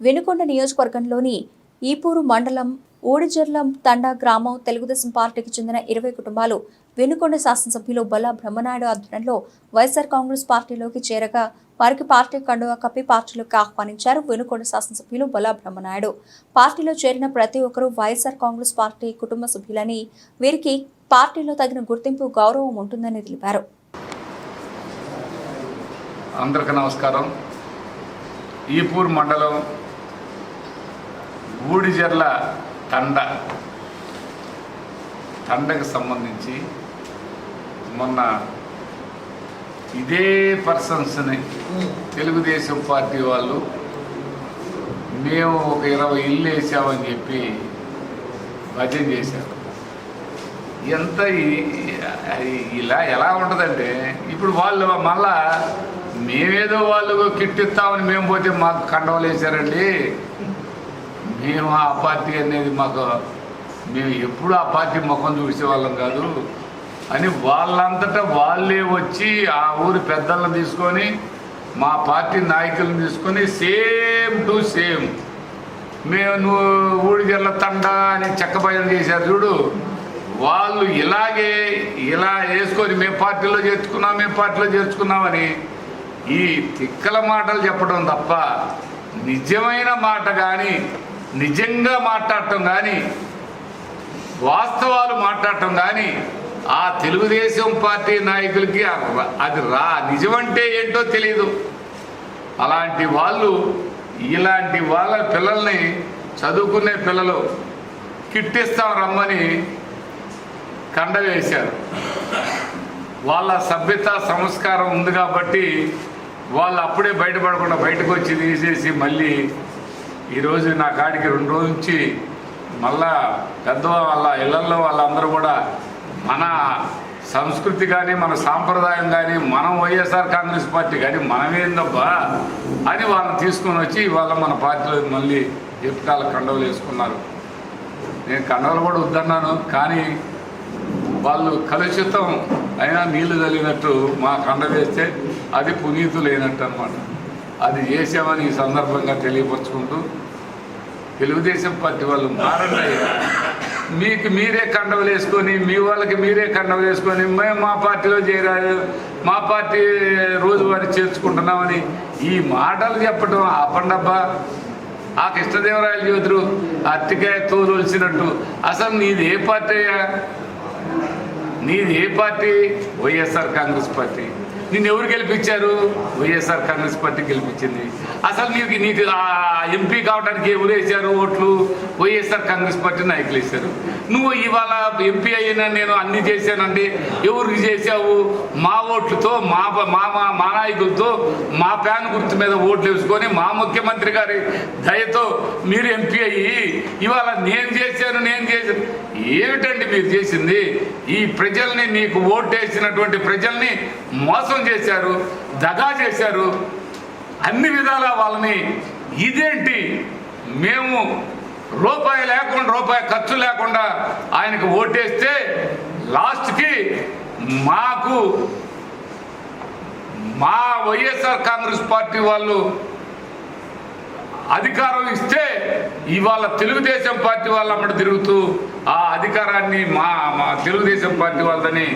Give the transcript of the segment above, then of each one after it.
వెనుకొండ నియోజకవర్గంలోని ఈపూరు మండలం ఊడిజర్లం తండా గ్రామం తెలుగుదేశం పార్టీకి చెందిన ఇరవై కుటుంబాలు వెనుకొండ శాసనసభ్యులు బల బ్రహ్మనాయుడు ఆధ్వర్యంలో వైఎస్ఆర్ కాంగ్రెస్ పార్టీలోకి చేరగా వారికి పార్టీ కండువా కప్పి పార్టీలోకి ఆహ్వానించారు వెనుకొండ శాసనసభ్యులు బొల్ల బ్రహ్మనాయుడు. పార్టీలో చేరిన ప్రతి ఒక్కరూ వైఎస్ఆర్ కాంగ్రెస్ పార్టీ కుటుంబ సభ్యులని వీరికి పార్టీలో తగిన గుర్తింపు గౌరవం ఉంటుందని తెలిపారు. అందరికీ నమస్కారం. ఈపూర్ మండలం ఊడిజర్ల తండ. తండకు సంబంధించి మొన్న ఇదే పర్సన్స్ని తెలుగుదేశం పార్టీ వాళ్ళు మేము ఒక ఇరవై ఇల్లు వేసామని చెప్పి భజన చేశారు. ఎంత ఇలా ఎలా ఉంటుందంటే ఇప్పుడు వాళ్ళు మళ్ళా మేమేదో వాళ్ళు కిట్టిస్తామని మేము పోతే మాకు కండవలేశారండి. మేము ఆ పార్టీ అనేది మాకు మేము ఎప్పుడు ఆ పార్టీ ముఖం చూసేవాళ్ళం కాదు. అని వాళ్ళంతటా వాళ్ళే వచ్చి ఆ ఊరి పెద్దలను తీసుకొని మా పార్టీ నాయకులను తీసుకొని సేమ్ టు సేమ్ మేము నువ్వు ఊడిగల్ల తండ అని చెక్కబయలు చేశారు చూడు. వాళ్ళు ఇలాగే ఇలా వేసుకొని మేము పార్టీలో చేర్చుకున్నాం మేము పార్టీలో చేర్చుకున్నామని ఈ తిక్కల మాటలు చెప్పడం తప్ప నిజమైన మాట కానీ నిజంగా మాట్లాడటం కానీ వాస్తవాలు మాట్లాడటం కానీ ఆ తెలుగుదేశం పార్టీ నాయకులకి అది రా నిజమంటే ఏంటో తెలియదు అలాంటి వాళ్ళు ఇలాంటి వాళ్ళ పిల్లల్ని చదువుకునే పిల్లలు కిట్టిస్తాం రమ్మని కండ వేశారు. వాళ్ళ సభ్యత సంస్కారం ఉంది కాబట్టి వాళ్ళు అప్పుడే బయటపడకుండా బయటకు వచ్చి తీసేసి మళ్ళీ ఈరోజు నా కాడికి రెండు రోజుల నుంచి మళ్ళా పెద్ద వాళ్ళ ఇళ్ళలో వాళ్ళందరూ కూడా మన సంస్కృతి కానీ మన సాంప్రదాయం కానీ మనం వైఎస్ఆర్ కాంగ్రెస్ పార్టీ కానీ మనమేందబ్బా అని వాళ్ళని తీసుకొని వచ్చి ఇవాళ మన పార్టీలో మళ్ళీ ఎప్పుకాల కండవలు వేసుకున్నారు. నేను కండవలు కూడా వద్దన్నాను కానీ వాళ్ళు కలుషితం అయినా నీళ్ళు తల్లినట్టు మా కండ వేస్తే అది పునీతులైనట్టు అనమాట అది చేసామని ఈ సందర్భంగా తెలియపరుచుకుంటూ తెలుగుదేశం పార్టీ వాళ్ళు మారండి మీకు మీరే కండవలు వేసుకొని మీ వాళ్ళకి మీరే కండవలు వేసుకొని మేము మా పార్టీలో చేరారు మా పార్టీ రోజువారీ చేర్చుకుంటున్నామని ఈ మాటలు చెప్పడం ఆపండబ్బా. ఆ కృష్ణదేవరాయలు జ్యోతులు అత్తికాయ తోదొలిసినట్టు అసలు నీది ఏ పార్టీ అయ్యా? నీది ఏ పార్టీ? వైఎస్ఆర్ కాంగ్రెస్ పార్టీ. నిన్ను ఎవరు గెలిపించారు? వైఎస్ఆర్ కాంగ్రెస్ పార్టీ గెలిపించింది. అసలు నీకు నీకు ఆ ఎంపీ కావడానికి ఎవరు వేశారు ఓట్లు? వైఎస్ఆర్ కాంగ్రెస్ పార్టీ నాయకులు వేశారు. నువ్వు ఇవాళ ఎంపీ అయినా నేను అన్ని చేశానండి ఎవరికి చేశావు? మా ఓట్లతో మా మా మా- మా నాయకులతో మా ప్యాన్ గుర్తు మీద ఓట్లు వేసుకొని మా ముఖ్యమంత్రి గారి దయతో మీరు ఎంపీ అయ్యి ఇవాళ నేను చేశాను నేను చేశాను. ఏమిటండి మీరు చేసింది? ఈ ప్రజల్ని నీకు ఓటేసినటువంటి ప్రజల్ని మోసం చేశారు దగా చేశారు. అన్ని విధాలా వాళ్ళని ఇదేంటి? మేము రూపాయి లేకుండా రూపాయి ఖర్చు లేకుండా ఆయనకు ఓటేస్తే లాస్ట్కి మాకు మా వైఎస్ఆర్ కాంగ్రెస్ పార్టీ వాళ్ళు అధికారం ఇస్తే ఇవాళ తెలుగుదేశం పార్టీ వాళ్ళ అమ్మడు తిరుగుతూ ఆ అధికారాన్ని మా మా తెలుగుదేశం పార్టీ వాళ్ళని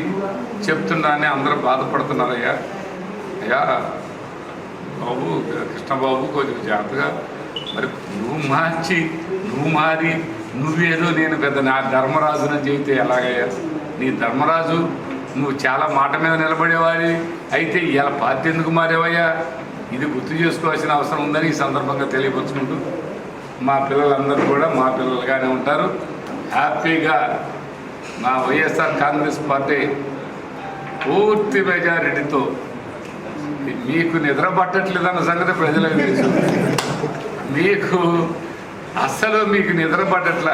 చెప్తున్నారని అందరూ బాధపడుతున్నారయ్యా. అయ్యా బాబు కృష్ణబాబు కొంచెం జాగ్రత్తగా మరి నువ్వు మార్చి నువ్వు మారి నువ్వేదో నేను పెద్ద నా ధర్మరాజునని చెబితే ఎలాగయ్యా? నీ ధర్మరాజు నువ్వు చాలా మాట మీద నిలబడేవాడి అయితే ఇలా పార్టీ ఎందుకు మారేవయ్యా? ఇది గుర్తు చేసుకోవాల్సిన అవసరం ఉందని ఈ సందర్భంగా తెలియపరుచుకుంటూ మా పిల్లలందరూ కూడా మా పిల్లలుగానే ఉంటారు. హ్యాపీగా మా వైఎస్ఆర్ కాంగ్రెస్ పార్టీ పూర్తి మెజారిటీతో మీకు నిద్ర పట్టట్లేదన్న సంగతి ప్రజలకు తెలుసు. మీకు అస్సలు మీకు నిద్ర పట్టట్ల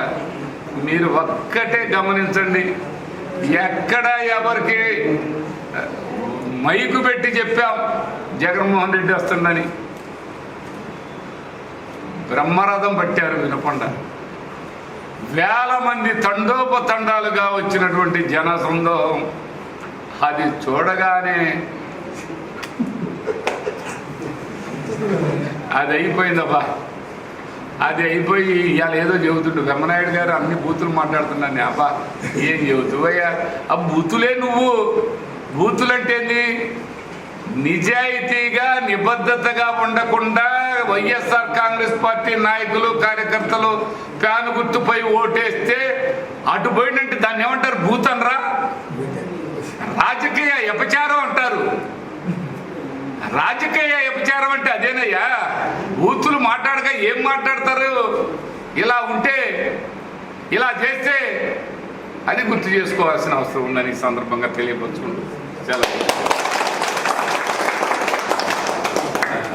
మీరు ఒక్కటే గమనించండి. ఎక్కడ ఎవరికి మైకు పెట్టి చెప్పాం. జగన్మోహన్ రెడ్డి వస్తుందని బ్రహ్మరథం పట్టారు వినకొండ. వేల మంది తండోపతండాలుగా వచ్చినటువంటి జన సందోహం అది చూడగానే అది అయిపోయిందబ్బా. అది అయిపోయి ఇవాళ ఏదో చెబుతుండు వెమ్మనాయుడు గారు అన్ని బూతులు మాట్లాడుతున్నాను అబ్బా ఏం చెబుతువయ్యా? ఆ బూతులే నువ్వు. బూతులంటేంది? నిజాయితీగా నిబద్ధతగా ఉండకుండా వైఎస్ఆర్ కాంగ్రెస్ పార్టీ నాయకులు కార్యకర్తలు ఫ్యాన్ గుర్తుపై ఓటేస్తే అటు పోయినట్టు దాన్ని ఏమంటారు? భూతనరా రాజకీయ వ్యపచారం అంటారు. రాజకీయ వ్యపచారం అంటే అదేనయ్యా? బూతులు మాట్లాడక ఏం మాట్లాడతారు? ఇలా ఉంటే ఇలా చేస్తే అది గుర్తు చేసుకోవాల్సిన అవసరం ఉందని ఈ సందర్భంగా తెలియపరచుకుంటూ చాలా